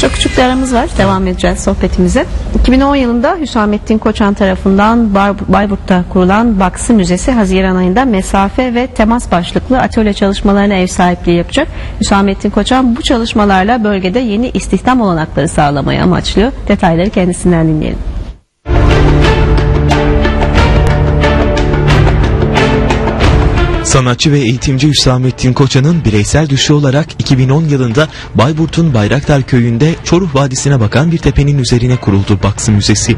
Çok küçük bir aramız var. Devam edeceğiz sohbetimize. 2010 yılında Hüsamettin Koçan tarafından Bayburt'ta kurulan Baksı Müzesi Haziran ayında mesafe ve temas başlıklı atölye çalışmalarına ev sahipliği yapacak. Hüsamettin Koçan bu çalışmalarla bölgede yeni istihdam olanakları sağlamayı amaçlıyor. Detayları kendisinden dinleyelim. Sanatçı ve eğitimci Hüsamettin Koçan'ın bireysel düşü olarak 2010 yılında Bayburt'un Bayraktar köyünde Çoruh Vadisi'ne bakan bir tepenin üzerine kuruldu Baksı Müzesi.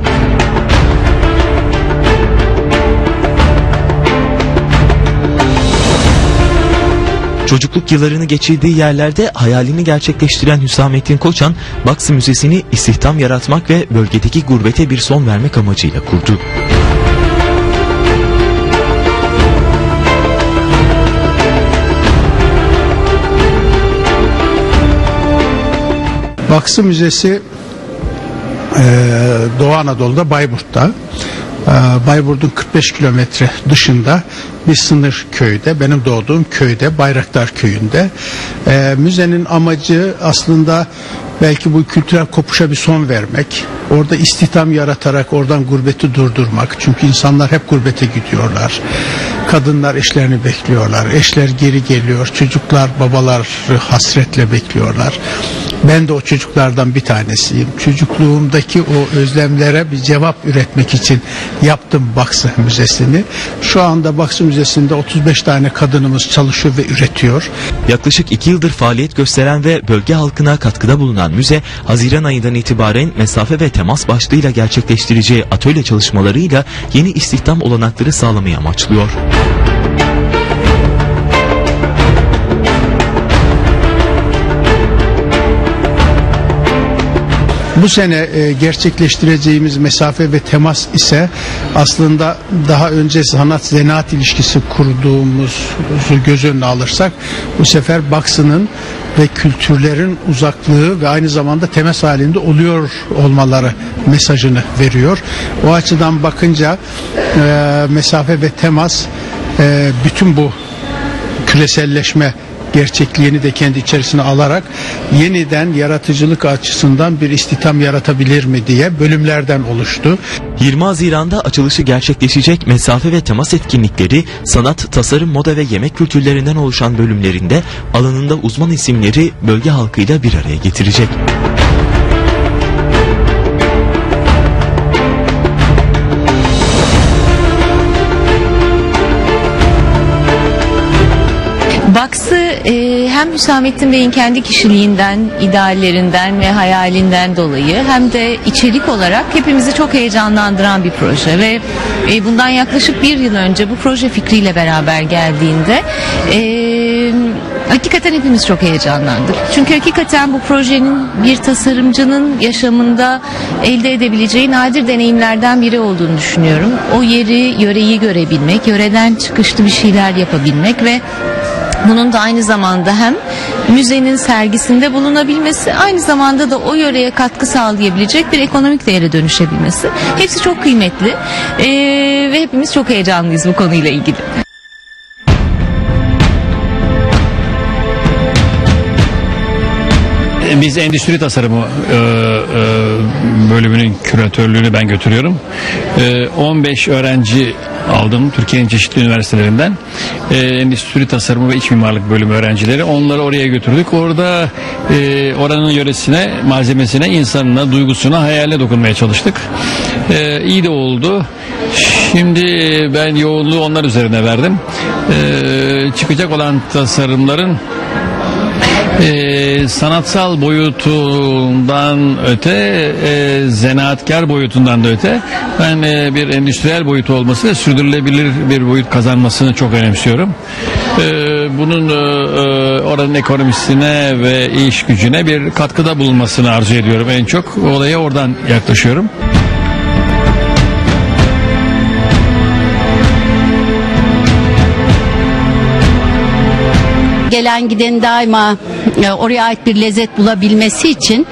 Çocukluk yıllarını geçirdiği yerlerde hayalini gerçekleştiren Hüsamettin Koçan, Baksı Müzesi'ni istihdam yaratmak ve bölgedeki gurbete bir son vermek amacıyla kurdu. Baksı Müzesi e, Doğu Anadolu'da Bayburt'ta. E, Bayburt'un 45 kilometre dışında bir sınır köyde, benim doğduğum köyde, Bayraktar köyünde. E, müzenin amacı aslında belki bu kültürel kopuşa bir son vermek, orada istihdam yaratarak oradan gurbeti durdurmak. Çünkü insanlar hep gurbete gidiyorlar. Kadınlar eşlerini bekliyorlar, eşler geri geliyor, çocuklar babalar hasretle bekliyorlar. Ben de o çocuklardan bir tanesiyim. Çocukluğumdaki o özlemlere bir cevap üretmek için yaptım Baksı Müzesi'ni. Şu anda Baksı Müzesi'nde 35 tane kadınımız çalışıyor ve üretiyor. Yaklaşık iki yıldır faaliyet gösteren ve bölge halkına katkıda bulunan müze, Haziran ayından itibaren mesafe ve temas başlığıyla gerçekleştireceği atölye çalışmalarıyla yeni istihdam olanakları sağlamayı amaçlıyor. Bu sene e, gerçekleştireceğimiz mesafe ve temas ise aslında daha önce sanat zanaat ilişkisi kurduğumuzu göz önüne alırsak bu sefer Baksı'nın ve kültürlerin uzaklığı ve aynı zamanda temas halinde oluyor olmaları mesajını veriyor. O açıdan bakınca e, mesafe ve temas e, bütün bu küreselleşme gerçekliğini de kendi içerisine alarak yeniden yaratıcılık açısından bir istihdam yaratabilir mi diye bölümlerden oluştu. 20 Haziran'da açılışı gerçekleşecek mesafe ve temas etkinlikleri sanat, tasarım, moda ve yemek kültürlerinden oluşan bölümlerinde alanında uzman isimleri bölge halkıyla bir araya getirecek. E, hem Hüsamettin Bey'in kendi kişiliğinden, ideallerinden ve hayalinden dolayı hem de içerik olarak hepimizi çok heyecanlandıran bir proje ve e, bundan yaklaşık bir yıl önce bu proje fikriyle beraber geldiğinde e, hakikaten hepimiz çok heyecanlandık. Çünkü hakikaten bu projenin bir tasarımcının yaşamında elde edebileceği nadir deneyimlerden biri olduğunu düşünüyorum. O yeri, yöreyi görebilmek, yöreden çıkışlı bir şeyler yapabilmek ve bunun da aynı zamanda hem müzenin sergisinde bulunabilmesi aynı zamanda da o yöreye katkı sağlayabilecek bir ekonomik değere dönüşebilmesi. Hepsi çok kıymetli Ee, ve hepimiz çok heyecanlıyız bu konuyla ilgili. Biz endüstri tasarımı e, e, bölümünün küratörlüğünü ben götürüyorum. E, 15 öğrenci aldım Türkiye'nin çeşitli üniversitelerinden. E, endüstri tasarımı ve iç mimarlık bölümü öğrencileri. Onları oraya götürdük. Orada e, oranın yöresine, malzemesine, insanına, duygusuna, hayaline dokunmaya çalıştık. E, iyi de oldu. Şimdi ben yoğunluğu onlar üzerine verdim. E, çıkacak olan tasarımların e, sanatsal boyutundan öte e, zanaatkar boyutundan da öte ben e, bir endüstriyel boyutu olması ve sürdürülebilir bir boyut kazanmasını çok önemsiyorum. E, bunun e, oranın ekonomisine ve iş gücüne bir katkıda bulunmasını arzu ediyorum en çok. Olaya oradan yaklaşıyorum. Gelen giden daima e, oraya ait bir lezzet bulabilmesi için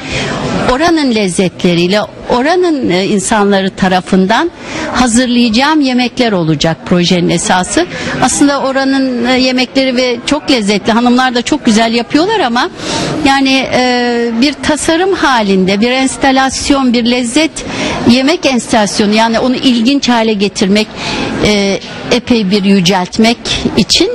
oranın lezzetleriyle oranın e, insanları tarafından hazırlayacağım yemekler olacak projenin esası. Aslında oranın e, yemekleri ve çok lezzetli hanımlar da çok güzel yapıyorlar ama yani e, bir tasarım halinde bir enstalasyon bir lezzet yemek enstalasyonu yani onu ilginç hale getirmek epey bir yüceltmek için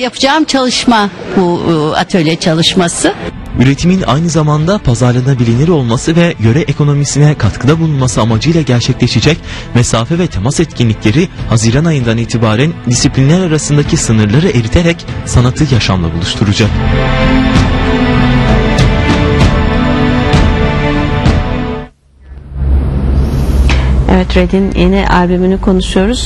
yapacağım çalışma bu atölye çalışması. Üretimin aynı zamanda pazarlanabilir olması ve yöre ekonomisine katkıda bulunması amacıyla gerçekleşecek mesafe ve temas etkinlikleri Haziran ayından itibaren disiplinler arasındaki sınırları eriterek sanatı yaşamla buluşturacak. Evet Red'in yeni albümünü konuşuyoruz.